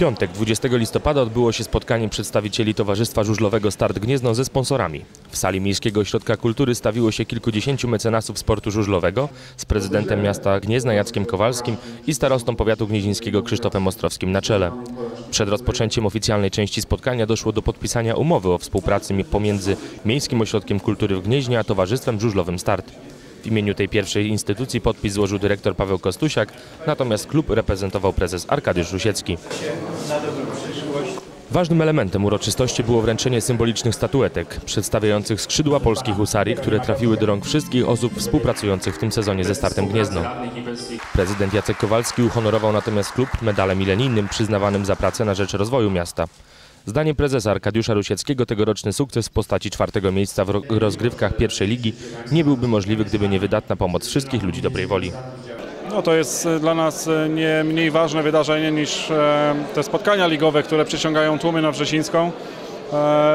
piątek, 20 listopada odbyło się spotkanie przedstawicieli Towarzystwa Żużlowego Start Gniezno ze sponsorami. W sali Miejskiego Ośrodka Kultury stawiło się kilkudziesięciu mecenasów sportu żużlowego z prezydentem miasta Gniezna Jackiem Kowalskim i starostą powiatu gnieźnieńskiego Krzysztofem Ostrowskim na czele. Przed rozpoczęciem oficjalnej części spotkania doszło do podpisania umowy o współpracy pomiędzy Miejskim Ośrodkiem Kultury w Gnieźnie a Towarzystwem Żużlowym Start. W imieniu tej pierwszej instytucji podpis złożył dyrektor Paweł Kostusiak, natomiast klub reprezentował prezes Arkadiusz Rusiecki. Ważnym elementem uroczystości było wręczenie symbolicznych statuetek przedstawiających skrzydła polskich husarii, które trafiły do rąk wszystkich osób współpracujących w tym sezonie ze startem Gniezno. Prezydent Jacek Kowalski uhonorował natomiast klub medalem milenijnym przyznawanym za pracę na rzecz rozwoju miasta. Zdaniem prezesa Arkadiusza Rusieckiego tegoroczny sukces w postaci czwartego miejsca w rozgrywkach pierwszej ligi nie byłby możliwy, gdyby nie wydatna pomoc wszystkich ludzi dobrej woli. No to jest e, dla nas e, nie mniej ważne wydarzenie niż e, te spotkania ligowe, które przyciągają tłumy na Wrzesińską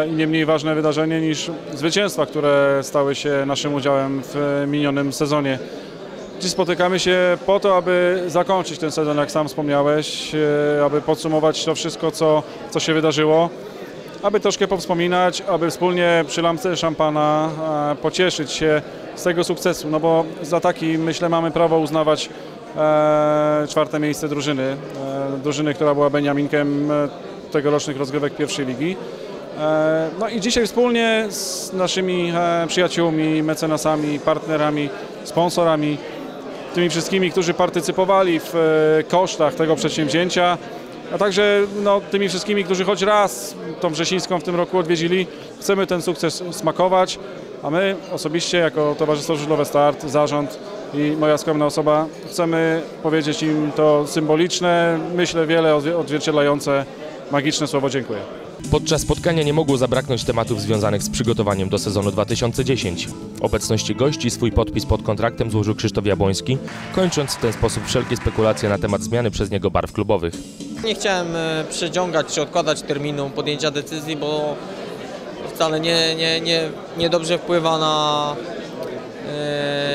i nie mniej ważne wydarzenie niż zwycięstwa, które stały się naszym udziałem w minionym sezonie. Dziś spotykamy się po to, aby zakończyć ten sezon, jak sam wspomniałeś, aby podsumować to wszystko, co, co się wydarzyło, aby troszkę powspominać, aby wspólnie przy lampce szampana pocieszyć się z tego sukcesu, no bo za taki myślę mamy prawo uznawać e, czwarte miejsce drużyny, e, drużyny, która była Beniaminkiem e, tegorocznych rozgrywek pierwszej ligi. E, no i dzisiaj wspólnie z naszymi e, przyjaciółmi, mecenasami, partnerami, sponsorami, tymi wszystkimi, którzy partycypowali w e, kosztach tego przedsięwzięcia, a także no, tymi wszystkimi, którzy choć raz tą Wrzesińską w tym roku odwiedzili, chcemy ten sukces smakować, a my osobiście jako Towarzystwo Żużlowe Start, zarząd i moja skromna osoba chcemy powiedzieć im to symboliczne, myślę wiele odzwierciedlające magiczne słowo dziękuję. Podczas spotkania nie mogło zabraknąć tematów związanych z przygotowaniem do sezonu 2010. W obecności gości swój podpis pod kontraktem złożył Krzysztof Jabłoński, kończąc w ten sposób wszelkie spekulacje na temat zmiany przez niego barw klubowych. Nie chciałem e, przeciągać czy odkładać terminu podjęcia decyzji, bo wcale nie, nie, nie, nie dobrze wpływa na,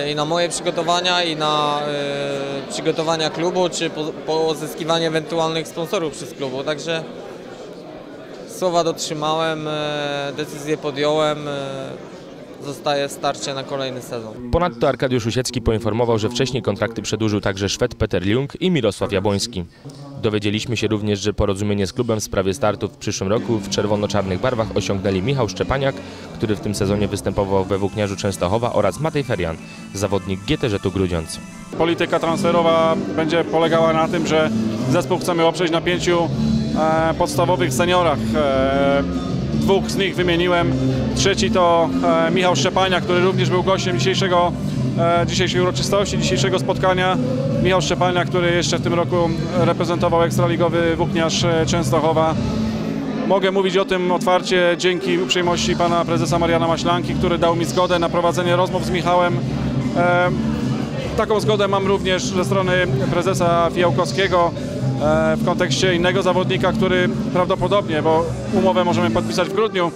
yy, i na moje przygotowania i na yy, przygotowania klubu, czy po, pozyskiwanie ewentualnych sponsorów przez klubu. Także słowa dotrzymałem, yy, decyzję podjąłem. Zostaje starcie na kolejny sezon. Ponadto Arkadiusz Usiecki poinformował, że wcześniej kontrakty przedłużył także Szwed Peter Ljung i Mirosław Jabłoński. Dowiedzieliśmy się również, że porozumienie z klubem w sprawie startu w przyszłym roku w czerwono-czarnych barwach osiągnęli Michał Szczepaniak, który w tym sezonie występował we Włókniarzu Częstochowa oraz Matej Ferian, zawodnik GTŻ Grudziądz. Polityka transferowa będzie polegała na tym, że zespół chcemy oprzeć na pięciu e, podstawowych seniorach. E, dwóch z nich wymieniłem. Trzeci to e, Michał Szczepania, który również był gościem dzisiejszego, e, dzisiejszej uroczystości, dzisiejszego spotkania. Michał Szczepania, który jeszcze w tym roku reprezentował ekstraligowy włókniarz e, Częstochowa. Mogę mówić o tym otwarcie dzięki uprzejmości pana prezesa Mariana Maślanki, który dał mi zgodę na prowadzenie rozmów z Michałem. Taką zgodę mam również ze strony prezesa Fijałkowskiego. E, w kontekście innego zawodnika, który prawdopodobnie, bo umowę możemy podpisać w grudniu,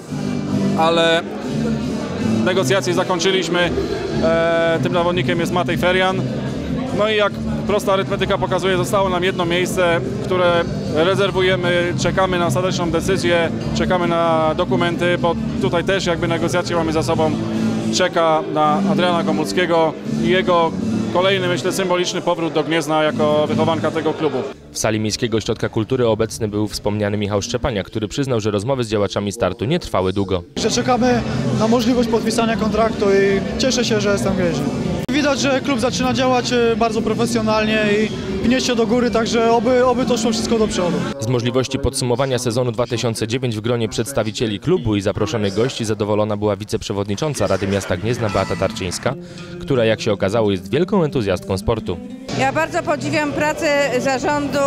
ale negocjacje zakończyliśmy. E, tym zawodnikiem jest Matej Ferian. No i jak prosta arytmetyka pokazuje, zostało nam jedno miejsce, które rezerwujemy, czekamy na ostateczną decyzję, czekamy na dokumenty, bo tutaj też jakby negocjacje mamy za sobą. Czeka na Adriana Komulskiego i jego kolejny, myślę, symboliczny powrót do Gniezna jako wychowanka tego klubu. W sali Miejskiego Ośrodka Kultury obecny był wspomniany Michał Szczepania, który przyznał, że rozmowy z działaczami startu nie trwały długo. Czekamy na możliwość podpisania kontraktu i cieszę się, że jestem gejży. Widać, że klub zaczyna działać e, bardzo profesjonalnie i pnie się do góry, także oby, oby to szło wszystko do przodu. Z możliwości podsumowania sezonu 2009 w gronie przedstawicieli klubu i zaproszonych gości zadowolona była wiceprzewodnicząca Rady Miasta Gniezna Beata Tarczyńska, która jak się okazało jest wielką entuzjastką sportu. Ja bardzo podziwiam pracę zarządu,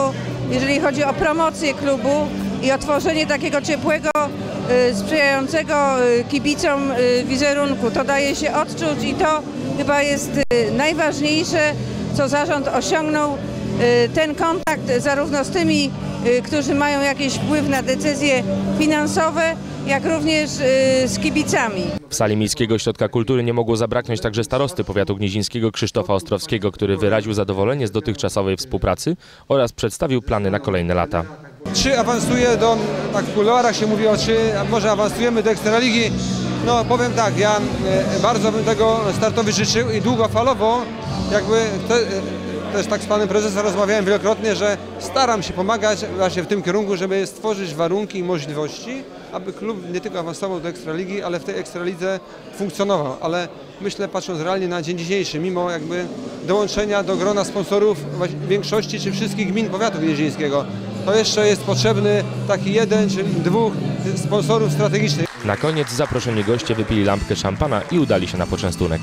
jeżeli chodzi o promocję klubu i o tworzenie takiego ciepłego, y, sprzyjającego y, kibicom y, wizerunku. To daje się odczuć i to chyba jest najważniejsze, co zarząd osiągnął. Ten kontakt zarówno z tymi, którzy mają jakiś wpływ na decyzje finansowe, jak również z kibicami. W sali Miejskiego Ośrodka Kultury nie mogło zabraknąć także starosty powiatu gniezińskiego Krzysztofa Ostrowskiego, który wyraził zadowolenie z dotychczasowej współpracy oraz przedstawił plany na kolejne lata. Czy awansuje do, tak w kuluarach się mówi o czy może awansujemy do Ekstraligi? No powiem tak, ja e, bardzo bym tego startowi życzył i długofalowo jakby te, też tak z panem prezesem rozmawiałem wielokrotnie, że staram się pomagać właśnie w tym kierunku, żeby stworzyć warunki i możliwości, aby klub nie tylko awansował do Ekstraligi, ale w tej Ekstralidze funkcjonował. Ale myślę, patrząc realnie na dzień dzisiejszy, mimo jakby dołączenia do grona sponsorów większości czy wszystkich gmin powiatu gnieźnieńskiego, to jeszcze jest potrzebny taki jeden czy dwóch sponsorów strategicznych. Na koniec zaproszeni goście wypili lampkę szampana i udali się na poczęstunek.